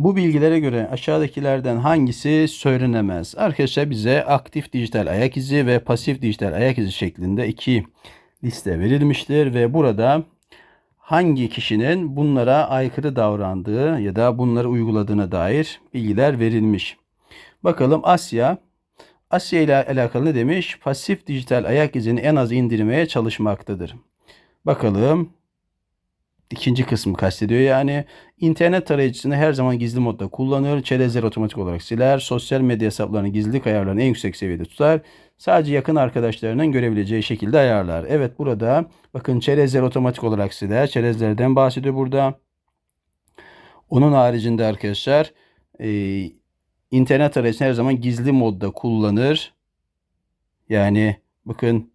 Bu bilgilere göre aşağıdakilerden hangisi söylenemez? Arkadaşlar bize aktif dijital ayak izi ve pasif dijital ayak izi şeklinde iki liste verilmiştir ve burada hangi kişinin bunlara aykırı davrandığı ya da bunları uyguladığına dair bilgiler verilmiş. Bakalım Asya. Asya ile alakalı ne demiş? Pasif dijital ayak izini en az indirmeye çalışmaktadır. Bakalım ikinci kısmı kastediyor yani. internet tarayıcısını her zaman gizli modda kullanır. Çerezleri otomatik olarak siler. Sosyal medya hesaplarını gizlilik ayarlarını en yüksek seviyede tutar. Sadece yakın arkadaşlarının görebileceği şekilde ayarlar. Evet burada bakın çerezleri otomatik olarak siler. Çerezlerden bahsediyor burada. Onun haricinde arkadaşlar e, internet arayüzünü her zaman gizli modda kullanır. Yani bakın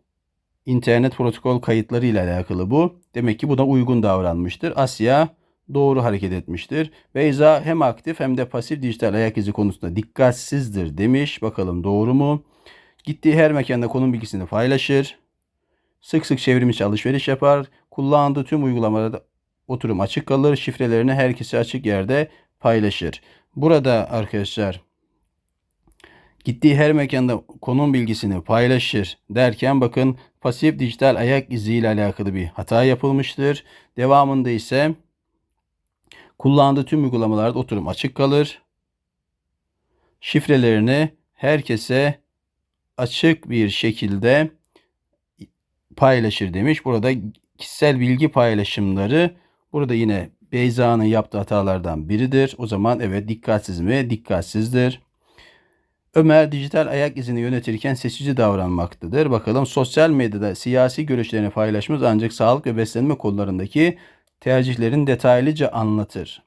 internet protokol kayıtları ile alakalı bu. Demek ki bu da uygun davranmıştır. Asya doğru hareket etmiştir. Beyza hem aktif hem de pasif dijital ayak izi konusunda dikkatsizdir demiş. Bakalım doğru mu? Gittiği her mekanda konum bilgisini paylaşır. Sık sık çevrimiçi alışveriş yapar. Kullandığı tüm uygulamalarda oturum açık kalır. Şifrelerini herkese açık yerde paylaşır. Burada arkadaşlar gittiği her mekanda konum bilgisini paylaşır derken bakın pasif dijital ayak izi ile alakalı bir hata yapılmıştır. Devamında ise kullandığı tüm uygulamalarda oturum açık kalır. Şifrelerini herkese açık bir şekilde paylaşır demiş. Burada kişisel bilgi paylaşımları burada yine Beyza'nın yaptığı hatalardan biridir. O zaman evet dikkatsiz mi? Dikkatsizdir. Ömer dijital ayak izini yönetirken seçici davranmaktadır. Bakalım sosyal medyada siyasi görüşlerini paylaşmaz ancak sağlık ve beslenme konularındaki tercihlerin detaylıca anlatır.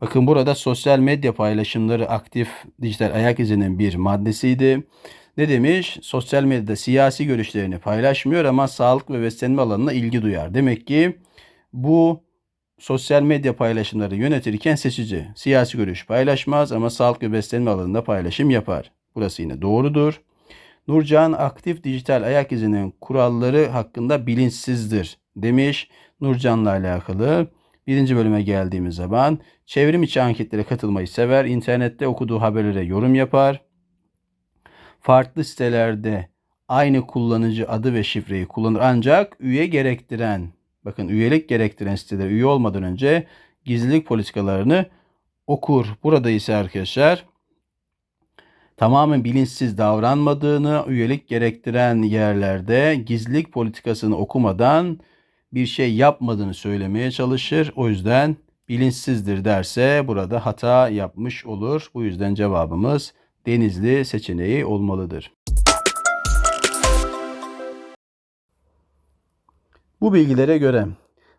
Bakın burada sosyal medya paylaşımları aktif dijital ayak izinin bir maddesiydi. Ne demiş? Sosyal medyada siyasi görüşlerini paylaşmıyor ama sağlık ve beslenme alanına ilgi duyar. Demek ki bu sosyal medya paylaşımları yönetirken seçici. Siyasi görüş paylaşmaz ama sağlık ve beslenme alanında paylaşım yapar. Burası yine doğrudur. Nurcan aktif dijital ayak izinin kuralları hakkında bilinçsizdir demiş. Nurcan'la alakalı. Birinci bölüme geldiğimiz zaman çevrim içi anketlere katılmayı sever. İnternette okuduğu haberlere yorum yapar. Farklı sitelerde aynı kullanıcı adı ve şifreyi kullanır ancak üye gerektiren bakın üyelik gerektiren sitelere üye olmadan önce gizlilik politikalarını okur. Burada ise arkadaşlar tamamen bilinçsiz davranmadığını, üyelik gerektiren yerlerde gizlilik politikasını okumadan bir şey yapmadığını söylemeye çalışır. O yüzden bilinçsizdir derse burada hata yapmış olur. Bu yüzden cevabımız Denizli seçeneği olmalıdır. Bu bilgilere göre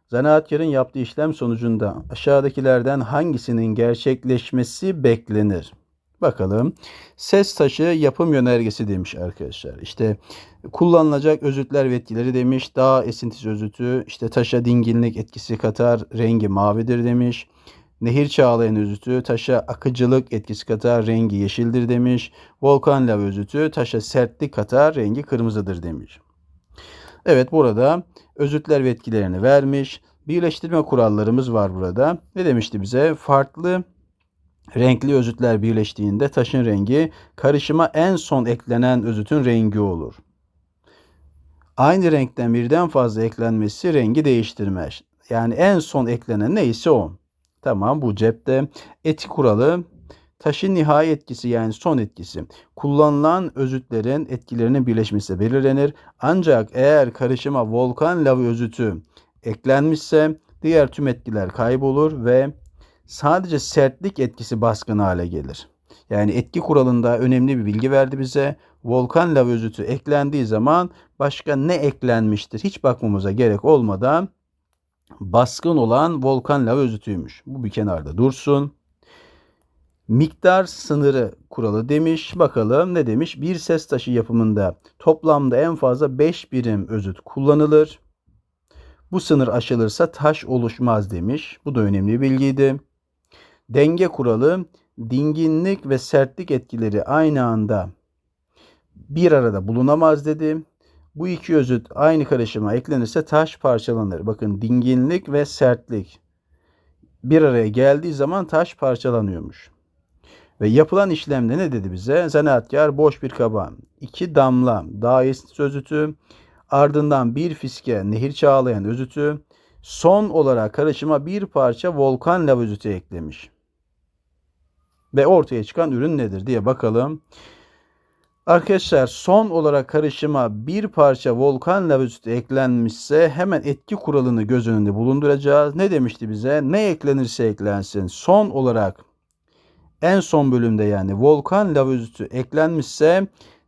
zanaatkarın yaptığı işlem sonucunda aşağıdakilerden hangisinin gerçekleşmesi beklenir? Bakalım. Ses taşı yapım yönergesi demiş arkadaşlar. İşte kullanılacak özütler ve etkileri demiş. Dağ esintisi özütü, işte taşa dinginlik etkisi katar, rengi mavidir demiş. Nehir çağlayan özütü taşa akıcılık etkisi katar, rengi yeşildir demiş. Volkan lav özütü taşa sertlik katar, rengi kırmızıdır demiş. Evet burada özütler ve etkilerini vermiş. Birleştirme kurallarımız var burada. Ne demişti bize? Farklı renkli özütler birleştiğinde taşın rengi karışıma en son eklenen özütün rengi olur. Aynı renkten birden fazla eklenmesi rengi değiştirmez. Yani en son eklenen neyse o. Tamam bu cepte. Etik kuralı taşın nihai etkisi yani son etkisi kullanılan özütlerin etkilerinin birleşmesi belirlenir. Ancak eğer karışıma volkan lavı özütü eklenmişse diğer tüm etkiler kaybolur ve sadece sertlik etkisi baskın hale gelir. Yani etki kuralında önemli bir bilgi verdi bize. Volkan lav özütü eklendiği zaman başka ne eklenmiştir hiç bakmamıza gerek olmadan baskın olan volkan lav özütüymüş. Bu bir kenarda dursun. Miktar sınırı kuralı demiş. Bakalım ne demiş? Bir ses taşı yapımında toplamda en fazla 5 birim özüt kullanılır. Bu sınır aşılırsa taş oluşmaz demiş. Bu da önemli bir bilgiydi. Denge kuralı dinginlik ve sertlik etkileri aynı anda bir arada bulunamaz dedi. Bu iki özüt aynı karışıma eklenirse taş parçalanır. Bakın dinginlik ve sertlik. bir araya geldiği zaman taş parçalanıyormuş. Ve yapılan işlemde ne dedi bize? Zanaatkar boş bir kaba, iki damla daist özütü, ardından bir fiske nehir çağlayan özütü, son olarak karışıma bir parça volkan lav özütü eklemiş. Ve ortaya çıkan ürün nedir diye bakalım. Arkadaşlar son olarak karışıma bir parça volkan lav özütü eklenmişse hemen etki kuralını göz önünde bulunduracağız. Ne demişti bize? Ne eklenirse eklensin son olarak en son bölümde yani volkan lav özütü eklenmişse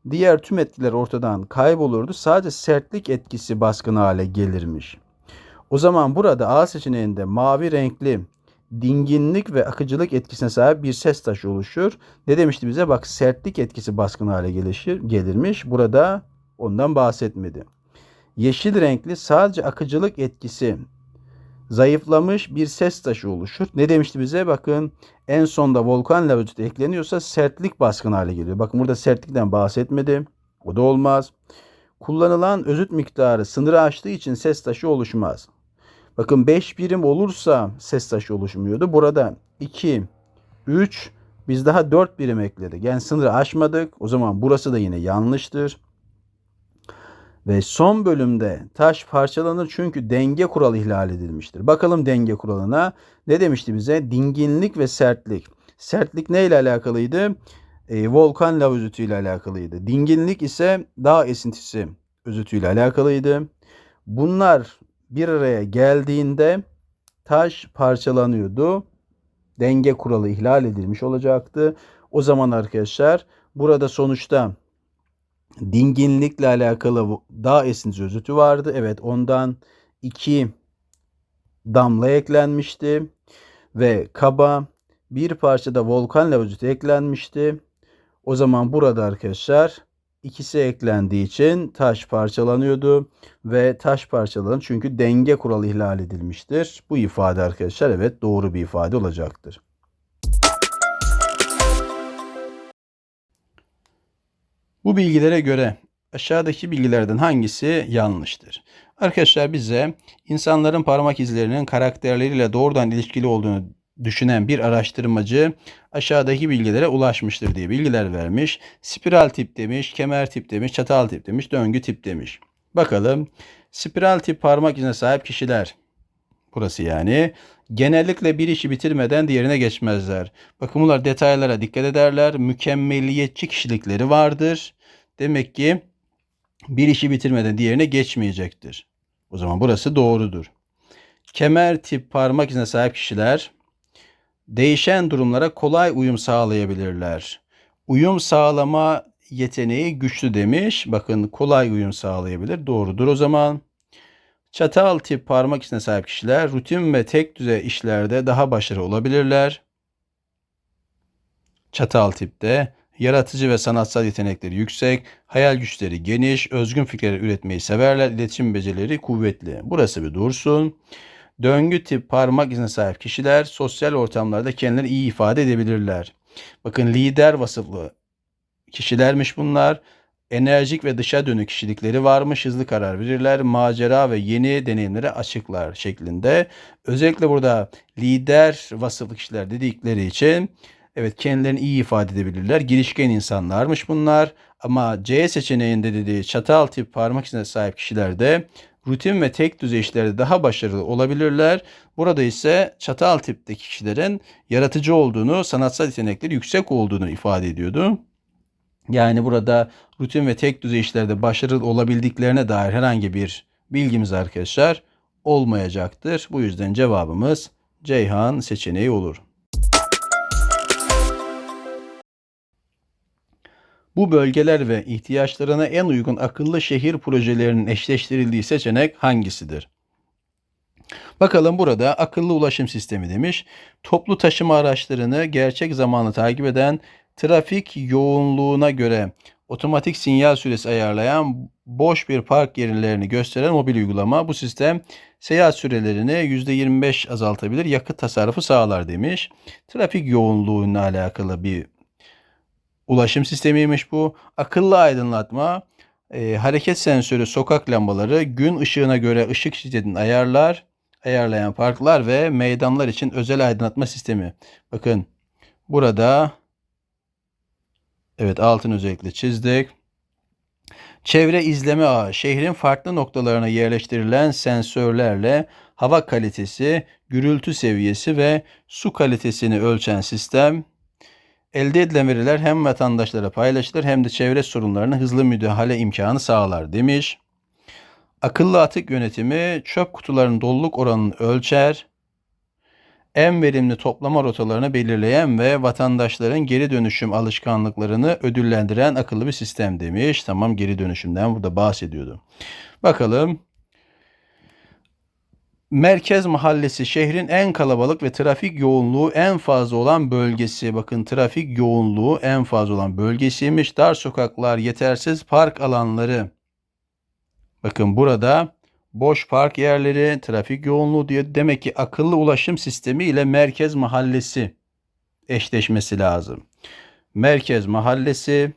diğer tüm etkiler ortadan kaybolurdu. Sadece sertlik etkisi baskın hale gelirmiş. O zaman burada A seçeneğinde mavi renkli dinginlik ve akıcılık etkisine sahip bir ses taşı oluşur. Ne demişti bize? Bak sertlik etkisi baskın hale gelişir, gelirmiş. Burada ondan bahsetmedi. Yeşil renkli sadece akıcılık etkisi zayıflamış bir ses taşı oluşur. Ne demişti bize? Bakın en sonda volkan lavazütü ekleniyorsa sertlik baskın hale geliyor. Bakın burada sertlikten bahsetmedi. O da olmaz. Kullanılan özüt miktarı sınırı aştığı için ses taşı oluşmaz. Bakın 5 birim olursa ses taşı oluşmuyordu. Burada 2, 3, biz daha 4 birim ekledik. Yani sınırı aşmadık. O zaman burası da yine yanlıştır. Ve son bölümde taş parçalanır çünkü denge kuralı ihlal edilmiştir. Bakalım denge kuralına. Ne demişti bize? Dinginlik ve sertlik. Sertlik ne ile alakalıydı? E, volkan lav özütü ile alakalıydı. Dinginlik ise dağ esintisi özütü ile alakalıydı. Bunlar bir araya geldiğinde taş parçalanıyordu. Denge kuralı ihlal edilmiş olacaktı. O zaman arkadaşlar burada sonuçta dinginlikle alakalı dağ esintisi özütü vardı. Evet ondan iki damla eklenmişti ve kaba bir parça da volkan lavazütü eklenmişti. O zaman burada arkadaşlar ikisi eklendiği için taş parçalanıyordu ve taş parçalanır çünkü denge kuralı ihlal edilmiştir. Bu ifade arkadaşlar evet doğru bir ifade olacaktır. Bu bilgilere göre aşağıdaki bilgilerden hangisi yanlıştır? Arkadaşlar bize insanların parmak izlerinin karakterleriyle doğrudan ilişkili olduğunu düşünen bir araştırmacı aşağıdaki bilgilere ulaşmıştır diye bilgiler vermiş. Spiral tip demiş, kemer tip demiş, çatal tip demiş, döngü tip demiş. Bakalım spiral tip parmak izine sahip kişiler burası yani genellikle bir işi bitirmeden diğerine geçmezler. Bakın bunlar detaylara dikkat ederler. Mükemmeliyetçi kişilikleri vardır. Demek ki bir işi bitirmeden diğerine geçmeyecektir. O zaman burası doğrudur. Kemer tip parmak izine sahip kişiler değişen durumlara kolay uyum sağlayabilirler. Uyum sağlama yeteneği güçlü demiş. Bakın kolay uyum sağlayabilir. Doğrudur o zaman. Çatal tip parmak izine sahip kişiler rutin ve tek düze işlerde daha başarılı olabilirler. Çatal tipte yaratıcı ve sanatsal yetenekleri yüksek, hayal güçleri geniş, özgün fikirler üretmeyi severler, iletişim becerileri kuvvetli. Burası bir dursun. Döngü tip parmak izine sahip kişiler sosyal ortamlarda kendilerini iyi ifade edebilirler. Bakın lider vasıflı kişilermiş bunlar. Enerjik ve dışa dönük kişilikleri varmış, hızlı karar verirler, macera ve yeni deneyimlere açıklar şeklinde. Özellikle burada lider vasıflı kişiler dedikleri için evet kendilerini iyi ifade edebilirler. Girişken insanlarmış bunlar. Ama C seçeneğinde dediği çatal tip parmak izine sahip kişiler de rutin ve tek düzey işlerde daha başarılı olabilirler. Burada ise çatal tipteki kişilerin yaratıcı olduğunu, sanatsal yetenekleri yüksek olduğunu ifade ediyordu. Yani burada rutin ve tek düzey işlerde başarılı olabildiklerine dair herhangi bir bilgimiz arkadaşlar olmayacaktır. Bu yüzden cevabımız Ceyhan seçeneği olur. Bu bölgeler ve ihtiyaçlarına en uygun akıllı şehir projelerinin eşleştirildiği seçenek hangisidir? Bakalım burada akıllı ulaşım sistemi demiş. Toplu taşıma araçlarını gerçek zamanlı takip eden, trafik yoğunluğuna göre otomatik sinyal süresi ayarlayan, boş bir park yerlerini gösteren mobil uygulama. Bu sistem seyahat sürelerini %25 azaltabilir, yakıt tasarrufu sağlar demiş. Trafik yoğunluğuyla alakalı bir ulaşım sistemiymiş bu. Akıllı aydınlatma, e, hareket sensörü sokak lambaları gün ışığına göre ışık şiddetini ayarlar. ayarlayan parklar ve meydanlar için özel aydınlatma sistemi. Bakın burada evet altın özellikle çizdik. Çevre izleme ağı şehrin farklı noktalarına yerleştirilen sensörlerle hava kalitesi, gürültü seviyesi ve su kalitesini ölçen sistem. Elde edilen veriler hem vatandaşlara paylaşılır hem de çevre sorunlarına hızlı müdahale imkanı sağlar demiş. Akıllı atık yönetimi çöp kutularının doluluk oranını ölçer. En verimli toplama rotalarını belirleyen ve vatandaşların geri dönüşüm alışkanlıklarını ödüllendiren akıllı bir sistem demiş. Tamam geri dönüşümden burada bahsediyordu. Bakalım. Merkez Mahallesi şehrin en kalabalık ve trafik yoğunluğu en fazla olan bölgesi. Bakın trafik yoğunluğu en fazla olan bölgesiymiş. Dar sokaklar, yetersiz park alanları. Bakın burada boş park yerleri, trafik yoğunluğu diyor. Demek ki akıllı ulaşım sistemi ile merkez mahallesi eşleşmesi lazım. Merkez mahallesi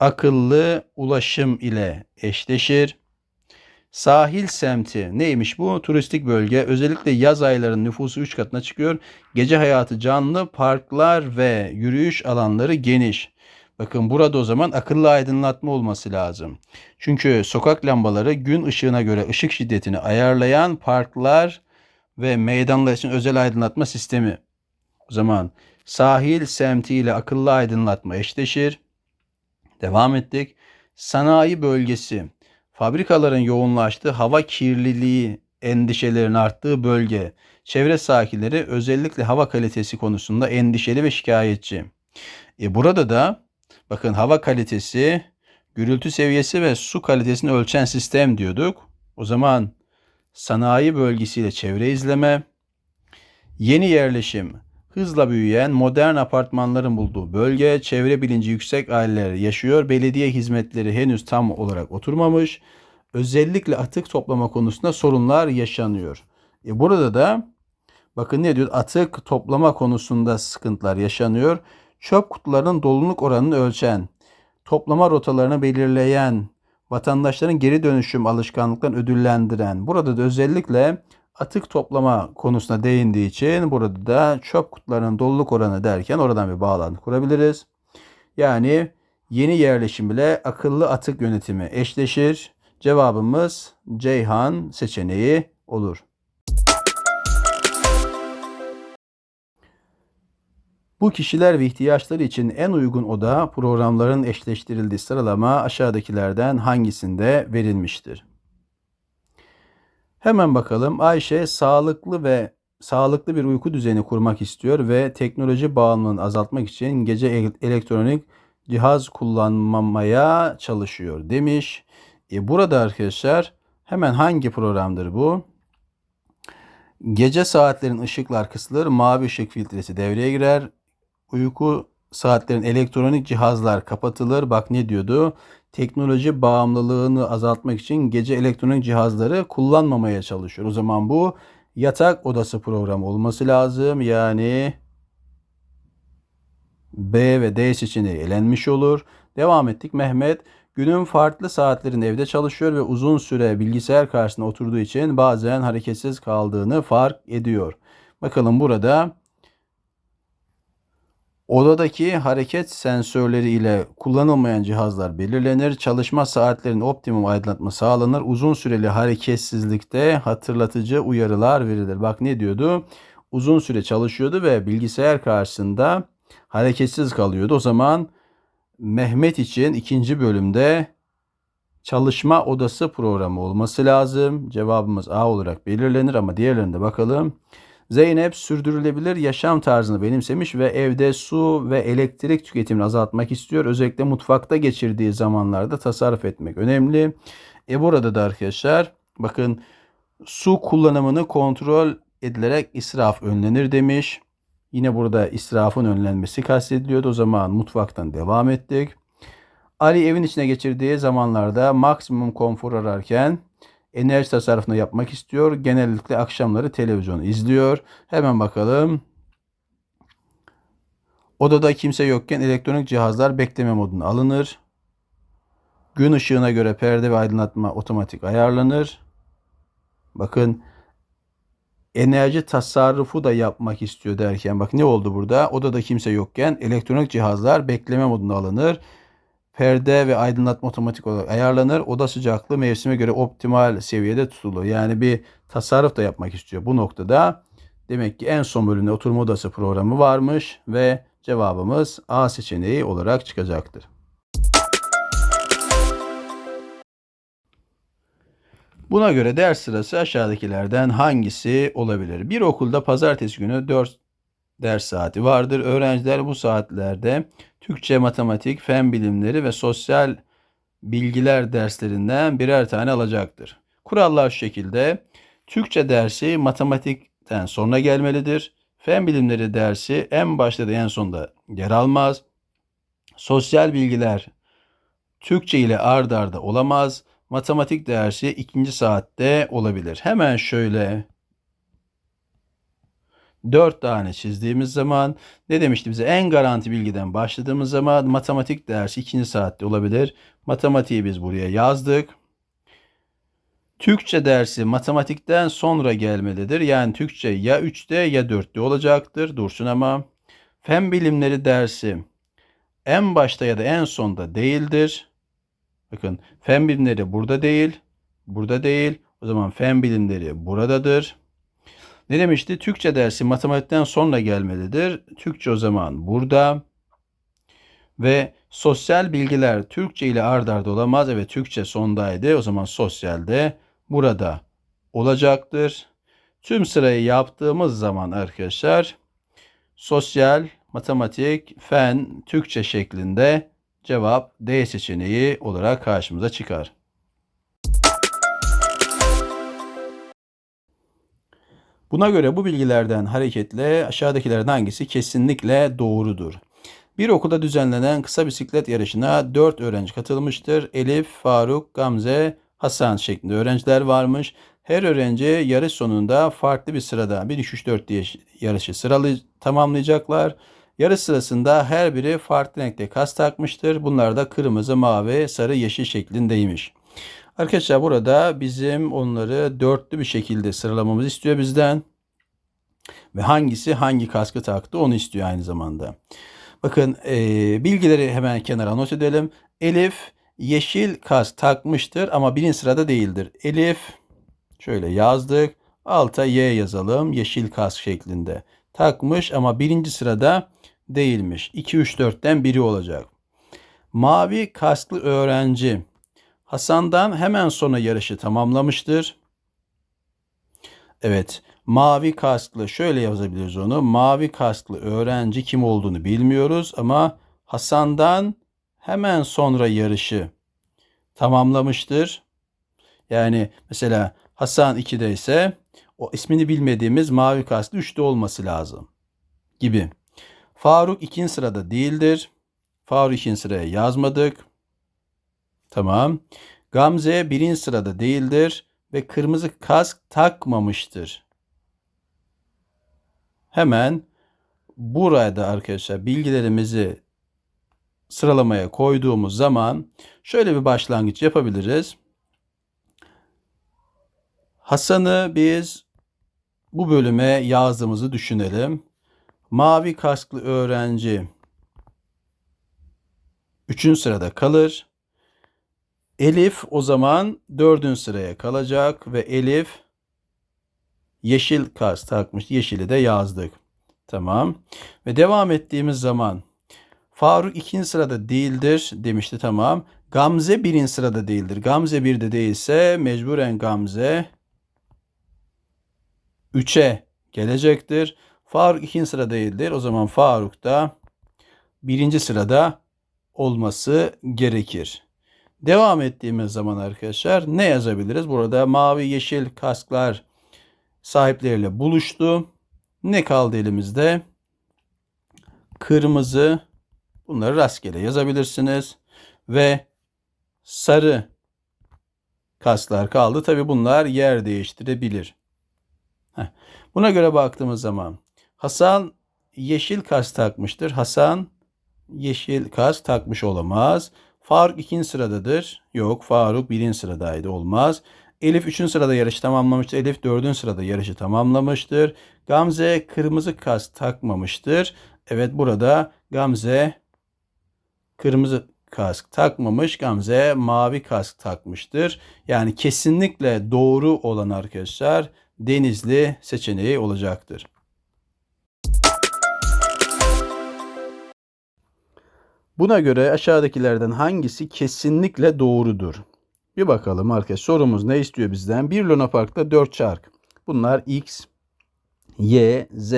akıllı ulaşım ile eşleşir. Sahil semti neymiş bu? Turistik bölge. Özellikle yaz aylarının nüfusu 3 katına çıkıyor. Gece hayatı canlı, parklar ve yürüyüş alanları geniş. Bakın burada o zaman akıllı aydınlatma olması lazım. Çünkü sokak lambaları gün ışığına göre ışık şiddetini ayarlayan parklar ve meydanlar için özel aydınlatma sistemi. O zaman sahil semti ile akıllı aydınlatma eşleşir. Devam ettik. Sanayi bölgesi. Fabrikaların yoğunlaştığı hava kirliliği endişelerin arttığı bölge. Çevre sakinleri özellikle hava kalitesi konusunda endişeli ve şikayetçi. E burada da bakın hava kalitesi, gürültü seviyesi ve su kalitesini ölçen sistem diyorduk. O zaman sanayi bölgesiyle çevre izleme, yeni yerleşim, hızla büyüyen modern apartmanların bulduğu bölge, çevre bilinci yüksek aileler yaşıyor. Belediye hizmetleri henüz tam olarak oturmamış. Özellikle atık toplama konusunda sorunlar yaşanıyor. E burada da bakın ne diyor? Atık toplama konusunda sıkıntılar yaşanıyor. Çöp kutularının doluluk oranını ölçen, toplama rotalarını belirleyen, vatandaşların geri dönüşüm alışkanlıklarını ödüllendiren. Burada da özellikle atık toplama konusuna değindiği için burada da çöp kutularının doluluk oranı derken oradan bir bağlantı kurabiliriz. Yani yeni yerleşim ile akıllı atık yönetimi eşleşir. Cevabımız Ceyhan seçeneği olur. Bu kişiler ve ihtiyaçları için en uygun oda programların eşleştirildiği sıralama aşağıdakilerden hangisinde verilmiştir? Hemen bakalım. Ayşe sağlıklı ve sağlıklı bir uyku düzeni kurmak istiyor ve teknoloji bağımlılığını azaltmak için gece elektronik cihaz kullanmamaya çalışıyor demiş. E burada arkadaşlar hemen hangi programdır bu? Gece saatlerin ışıklar kısılır, mavi ışık filtresi devreye girer. Uyku saatlerin elektronik cihazlar kapatılır. Bak ne diyordu? Teknoloji bağımlılığını azaltmak için gece elektronik cihazları kullanmamaya çalışıyor. O zaman bu yatak odası programı olması lazım. Yani B ve D seçeneği elenmiş olur. Devam ettik. Mehmet günün farklı saatlerinde evde çalışıyor ve uzun süre bilgisayar karşısında oturduğu için bazen hareketsiz kaldığını fark ediyor. Bakalım burada Odadaki hareket sensörleri ile kullanılmayan cihazlar belirlenir. Çalışma saatlerinin optimum aydınlatma sağlanır. Uzun süreli hareketsizlikte hatırlatıcı uyarılar verilir. Bak ne diyordu? Uzun süre çalışıyordu ve bilgisayar karşısında hareketsiz kalıyordu. O zaman Mehmet için ikinci bölümde çalışma odası programı olması lazım. Cevabımız A olarak belirlenir ama diğerlerinde bakalım. Zeynep sürdürülebilir yaşam tarzını benimsemiş ve evde su ve elektrik tüketimini azaltmak istiyor. Özellikle mutfakta geçirdiği zamanlarda tasarruf etmek önemli. E burada da arkadaşlar bakın su kullanımını kontrol edilerek israf önlenir demiş. Yine burada israfın önlenmesi kastediliyordu. O zaman mutfaktan devam ettik. Ali evin içine geçirdiği zamanlarda maksimum konfor ararken enerji tasarrufunu yapmak istiyor. Genellikle akşamları televizyon izliyor. Hemen bakalım. Odada kimse yokken elektronik cihazlar bekleme moduna alınır. Gün ışığına göre perde ve aydınlatma otomatik ayarlanır. Bakın enerji tasarrufu da yapmak istiyor derken bak ne oldu burada? Odada kimse yokken elektronik cihazlar bekleme moduna alınır. Perde ve aydınlatma otomatik olarak ayarlanır. Oda sıcaklığı mevsime göre optimal seviyede tutulur. Yani bir tasarruf da yapmak istiyor. Bu noktada demek ki en son bölümde oturma odası programı varmış ve cevabımız A seçeneği olarak çıkacaktır. Buna göre ders sırası aşağıdakilerden hangisi olabilir? Bir okulda pazartesi günü 4 ders saati vardır. Öğrenciler bu saatlerde Türkçe, matematik, fen bilimleri ve sosyal bilgiler derslerinden birer tane alacaktır. Kurallar şu şekilde. Türkçe dersi matematikten sonra gelmelidir. Fen bilimleri dersi en başta da en sonda yer almaz. Sosyal bilgiler Türkçe ile ard arda olamaz. Matematik dersi ikinci saatte olabilir. Hemen şöyle dört tane çizdiğimiz zaman ne demişti bize? En garanti bilgiden başladığımız zaman matematik dersi ikinci saatte olabilir. Matematiği biz buraya yazdık. Türkçe dersi matematikten sonra gelmelidir. Yani Türkçe ya 3'te ya 4'te olacaktır. Dursun ama. Fen bilimleri dersi en başta ya da en sonda değildir. Bakın fen bilimleri burada değil. Burada değil. O zaman fen bilimleri buradadır. Ne demişti? Türkçe dersi matematikten sonra gelmelidir. Türkçe o zaman burada. Ve sosyal bilgiler Türkçe ile ard arda olamaz. Evet Türkçe sondaydı. O zaman sosyalde burada olacaktır. Tüm sırayı yaptığımız zaman arkadaşlar sosyal, matematik, fen, Türkçe şeklinde cevap D seçeneği olarak karşımıza çıkar. Buna göre bu bilgilerden hareketle aşağıdakilerden hangisi kesinlikle doğrudur? Bir okulda düzenlenen kısa bisiklet yarışına 4 öğrenci katılmıştır. Elif, Faruk, Gamze, Hasan şeklinde öğrenciler varmış. Her öğrenci yarış sonunda farklı bir sırada 1 2 3 4 diye yarışı sıralı tamamlayacaklar. Yarış sırasında her biri farklı renkte kas takmıştır. Bunlar da kırmızı, mavi, sarı, yeşil şeklindeymiş. Arkadaşlar burada bizim onları dörtlü bir şekilde sıralamamızı istiyor bizden. Ve hangisi hangi kaskı taktı onu istiyor aynı zamanda. Bakın e, bilgileri hemen kenara not edelim. Elif yeşil kask takmıştır ama birinci sırada değildir. Elif şöyle yazdık. Alta Y yazalım yeşil kask şeklinde. Takmış ama birinci sırada değilmiş. 2, 3, 4'ten biri olacak. Mavi kasklı öğrenci Hasan'dan hemen sonra yarışı tamamlamıştır. Evet, mavi kasklı şöyle yazabiliriz onu. Mavi kasklı öğrenci kim olduğunu bilmiyoruz ama Hasan'dan hemen sonra yarışı tamamlamıştır. Yani mesela Hasan 2'de ise o ismini bilmediğimiz mavi kasklı 3'te olması lazım gibi. Faruk ikinci sırada değildir. Faruk ikinci sıraya yazmadık. Tamam. Gamze birinci sırada değildir ve kırmızı kask takmamıştır. Hemen burada arkadaşlar bilgilerimizi sıralamaya koyduğumuz zaman şöyle bir başlangıç yapabiliriz. Hasan'ı biz bu bölüme yazdığımızı düşünelim. Mavi kasklı öğrenci 3. sırada kalır. Elif o zaman 4. sıraya kalacak ve Elif yeşil kask takmış. Yeşili de yazdık. Tamam. Ve devam ettiğimiz zaman Faruk ikinci sırada değildir demişti tamam. Gamze birinci sırada değildir. Gamze bir de değilse mecburen Gamze 3'e gelecektir. Faruk ikinci sırada değildir. O zaman Faruk da birinci sırada olması gerekir. Devam ettiğimiz zaman arkadaşlar ne yazabiliriz? Burada mavi yeşil kasklar sahipleriyle buluştu. Ne kaldı elimizde? Kırmızı bunları rastgele yazabilirsiniz. Ve sarı kasklar kaldı. Tabi bunlar yer değiştirebilir. Heh. Buna göre baktığımız zaman Hasan yeşil kask takmıştır. Hasan yeşil kask takmış olamaz. Faruk ikinci sıradadır. Yok Faruk birinci sıradaydı olmaz. Elif 3. sırada yarışı tamamlamıştır. Elif 4. sırada yarışı tamamlamıştır. Gamze kırmızı kask takmamıştır. Evet burada Gamze kırmızı kask takmamış. Gamze mavi kask takmıştır. Yani kesinlikle doğru olan arkadaşlar Denizli seçeneği olacaktır. Buna göre aşağıdakilerden hangisi kesinlikle doğrudur? Bir bakalım arkadaşlar sorumuz ne istiyor bizden? Bir Luna Park'ta 4 çark. Bunlar X, Y, Z,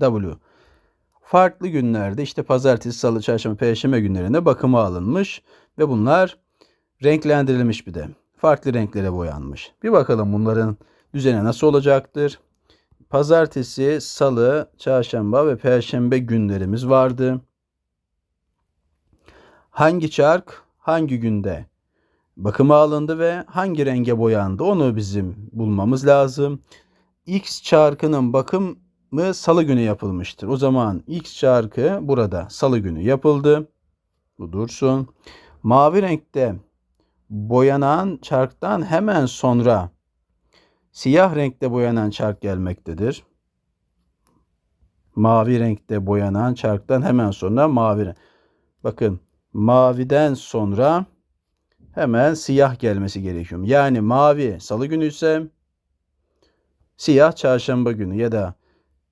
W. Farklı günlerde işte pazartesi, salı, çarşamba, perşembe günlerinde bakıma alınmış ve bunlar renklendirilmiş bir de. Farklı renklere boyanmış. Bir bakalım bunların düzeni nasıl olacaktır? Pazartesi, salı, çarşamba ve perşembe günlerimiz vardı. Hangi çark hangi günde bakıma alındı ve hangi renge boyandı onu bizim bulmamız lazım. X çarkının bakımı salı günü yapılmıştır. O zaman X çarkı burada salı günü yapıldı. Bu dursun. Mavi renkte boyanan çarktan hemen sonra siyah renkte boyanan çark gelmektedir. Mavi renkte boyanan çarktan hemen sonra mavi renk. Bakın maviden sonra hemen siyah gelmesi gerekiyor. Yani mavi salı günü ise siyah çarşamba günü ya da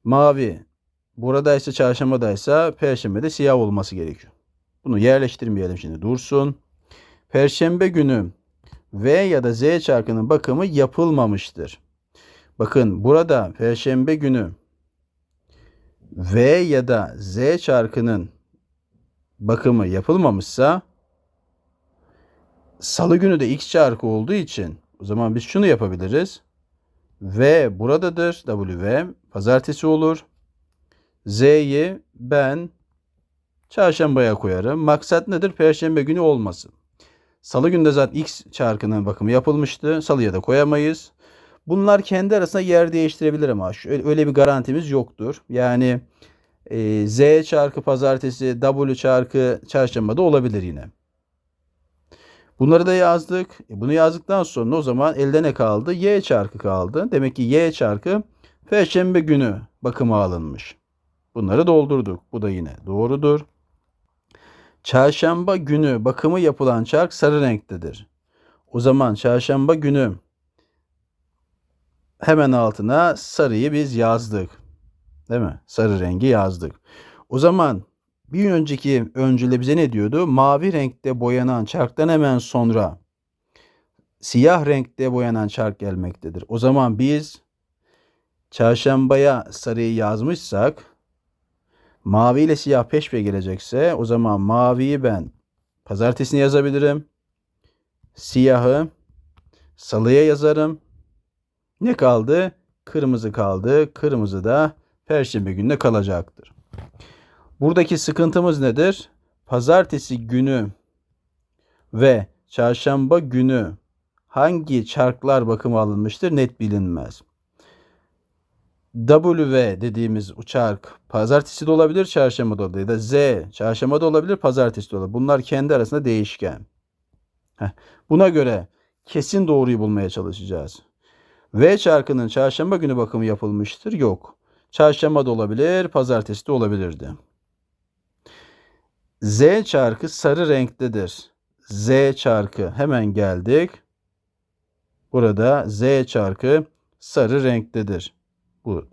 mavi buradaysa çarşambadaysa perşembede siyah olması gerekiyor. Bunu yerleştirmeyelim şimdi dursun. Perşembe günü V ya da Z çarkının bakımı yapılmamıştır. Bakın burada perşembe günü V ya da Z çarkının bakımı yapılmamışsa salı günü de X çarkı olduğu için o zaman biz şunu yapabiliriz. V buradadır. W pazartesi olur. Z'yi ben çarşambaya koyarım. Maksat nedir? Perşembe günü olmasın. Salı günde zaten X çarkının bakımı yapılmıştı. Salıya da koyamayız. Bunlar kendi arasında yer değiştirebilir ama öyle bir garantimiz yoktur. Yani e, Z çarkı pazartesi, W çarkı çarşamba olabilir yine. Bunları da yazdık. E, bunu yazdıktan sonra o zaman elde ne kaldı? Y çarkı kaldı. Demek ki Y çarkı Perşembe günü bakıma alınmış. Bunları doldurduk. Bu da yine doğrudur. Çarşamba günü bakımı yapılan çark sarı renktedir. O zaman çarşamba günü hemen altına sarıyı biz yazdık. Değil mi? Sarı rengi yazdık. O zaman bir önceki öncüle bize ne diyordu? Mavi renkte boyanan çarktan hemen sonra siyah renkte boyanan çark gelmektedir. O zaman biz çarşambaya sarıyı yazmışsak mavi ile siyah peş peşe gelecekse o zaman maviyi ben pazartesini yazabilirim. Siyahı salıya yazarım. Ne kaldı? Kırmızı kaldı. Kırmızı da perşembe gününe kalacaktır. Buradaki sıkıntımız nedir? Pazartesi günü ve çarşamba günü hangi çarklar bakıma alınmıştır net bilinmez. W dediğimiz uçak pazartesi de olabilir, çarşamba da olabilir. Ya da Z çarşamba da olabilir, pazartesi de olabilir. Bunlar kendi arasında değişken. Heh. Buna göre kesin doğruyu bulmaya çalışacağız. V çarkının çarşamba günü bakımı yapılmıştır. Yok. Çarşamba da olabilir, pazartesi de olabilirdi. Z çarkı sarı renktedir. Z çarkı hemen geldik. Burada Z çarkı sarı renktedir. Bu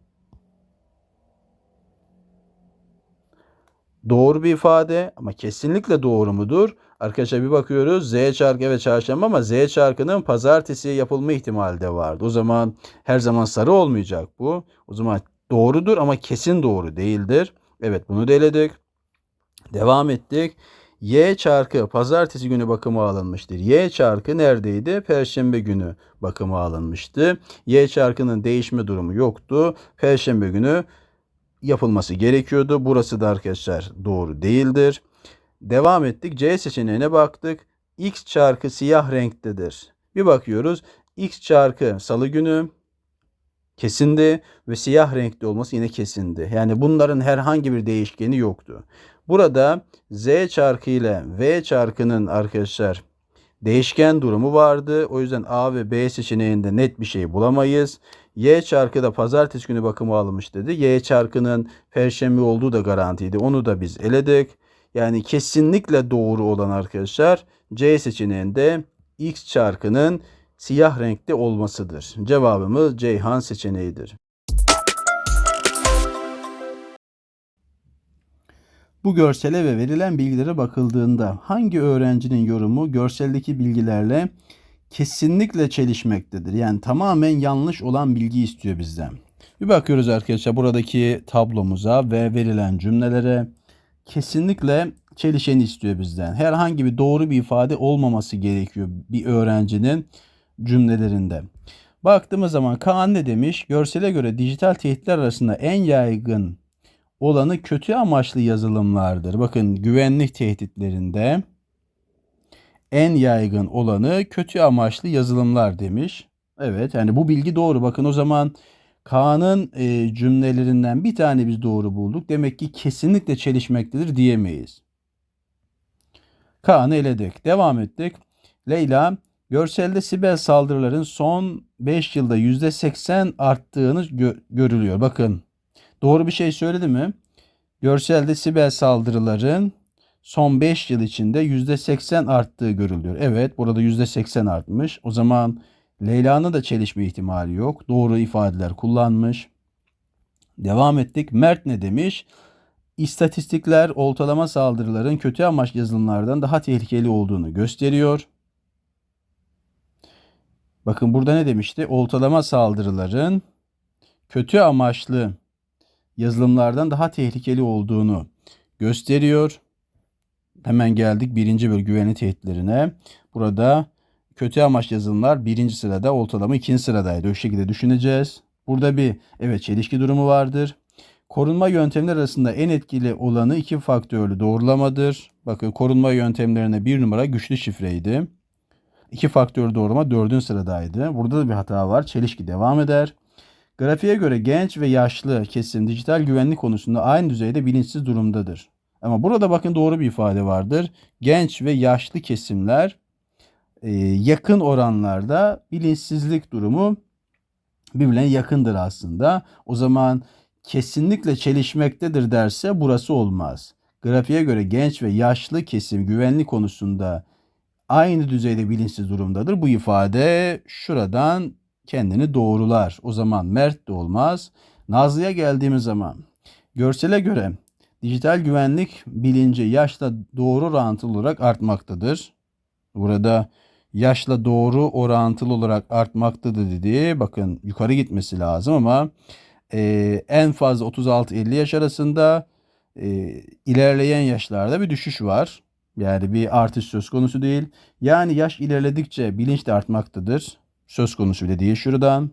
doğru bir ifade ama kesinlikle doğru mudur? Arkadaşlar bir bakıyoruz Z çarkı evet çarşamba ama Z çarkının pazartesi yapılma ihtimali de vardı. O zaman her zaman sarı olmayacak bu. O zaman doğrudur ama kesin doğru değildir. Evet bunu deledik. Devam ettik. Y çarkı pazartesi günü bakıma alınmıştır. Y çarkı neredeydi? Perşembe günü bakıma alınmıştı. Y çarkının değişme durumu yoktu. Perşembe günü yapılması gerekiyordu. Burası da arkadaşlar doğru değildir. Devam ettik. C seçeneğine baktık. X çarkı siyah renktedir. Bir bakıyoruz. X çarkı salı günü kesindi ve siyah renkli olması yine kesindi. Yani bunların herhangi bir değişkeni yoktu. Burada Z çarkı ile V çarkının arkadaşlar Değişken durumu vardı. O yüzden A ve B seçeneğinde net bir şey bulamayız. Y çarkı da pazartesi günü bakıma alınmış dedi. Y çarkının perşembe olduğu da garantiydi. Onu da biz eledik. Yani kesinlikle doğru olan arkadaşlar C seçeneğinde X çarkının siyah renkte olmasıdır. Cevabımız Ceyhan seçeneğidir. Bu görsele ve verilen bilgilere bakıldığında hangi öğrencinin yorumu görseldeki bilgilerle kesinlikle çelişmektedir? Yani tamamen yanlış olan bilgi istiyor bizden. Bir bakıyoruz arkadaşlar buradaki tablomuza ve verilen cümlelere kesinlikle çelişeni istiyor bizden. Herhangi bir doğru bir ifade olmaması gerekiyor bir öğrencinin cümlelerinde. Baktığımız zaman Kaan ne demiş? Görsele göre dijital tehditler arasında en yaygın olanı kötü amaçlı yazılımlardır. Bakın güvenlik tehditlerinde en yaygın olanı kötü amaçlı yazılımlar demiş. Evet yani bu bilgi doğru. Bakın o zaman Kaan'ın e, cümlelerinden bir tane biz doğru bulduk. Demek ki kesinlikle çelişmektedir diyemeyiz. Kaan'ı eledik. Devam ettik. Leyla görselde siber saldırıların son 5 yılda %80 arttığını gö- görülüyor. Bakın Doğru bir şey söyledi mi? Görselde siber saldırıların son 5 yıl içinde %80 arttığı görülüyor. Evet burada %80 artmış. O zaman Leyla'nın da çelişme ihtimali yok. Doğru ifadeler kullanmış. Devam ettik. Mert ne demiş? İstatistikler oltalama saldırıların kötü amaç yazılımlardan daha tehlikeli olduğunu gösteriyor. Bakın burada ne demişti? Oltalama saldırıların kötü amaçlı yazılımlardan daha tehlikeli olduğunu gösteriyor. Hemen geldik birinci bölü güvenlik tehditlerine. Burada kötü amaç yazılımlar birinci sırada, oltalama ikinci sıradaydı. O şekilde düşüneceğiz. Burada bir evet çelişki durumu vardır. Korunma yöntemleri arasında en etkili olanı iki faktörlü doğrulamadır. Bakın korunma yöntemlerine bir numara güçlü şifreydi. İki faktörlü doğrulama dördüncü sıradaydı. Burada da bir hata var. Çelişki devam eder. Grafiğe göre genç ve yaşlı kesim dijital güvenlik konusunda aynı düzeyde bilinçsiz durumdadır. Ama burada bakın doğru bir ifade vardır. Genç ve yaşlı kesimler e, yakın oranlarda bilinçsizlik durumu birbirine yakındır aslında. O zaman kesinlikle çelişmektedir derse burası olmaz. Grafiğe göre genç ve yaşlı kesim güvenlik konusunda aynı düzeyde bilinçsiz durumdadır. Bu ifade şuradan kendini doğrular. O zaman Mert de olmaz. Nazlı'ya geldiğimiz zaman görsele göre dijital güvenlik bilinci yaşla doğru orantılı olarak artmaktadır. Burada yaşla doğru orantılı olarak artmaktadır dediği bakın yukarı gitmesi lazım ama e, en fazla 36-50 yaş arasında e, ilerleyen yaşlarda bir düşüş var. Yani bir artış söz konusu değil. Yani yaş ilerledikçe bilinç de artmaktadır söz konusu dediği şuradan.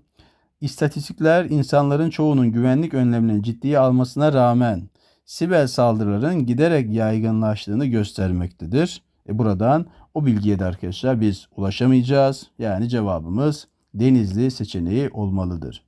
İstatistikler insanların çoğunun güvenlik önlemlerini ciddiye almasına rağmen siber saldırıların giderek yaygınlaştığını göstermektedir. E buradan o bilgiye de arkadaşlar biz ulaşamayacağız. Yani cevabımız Denizli seçeneği olmalıdır.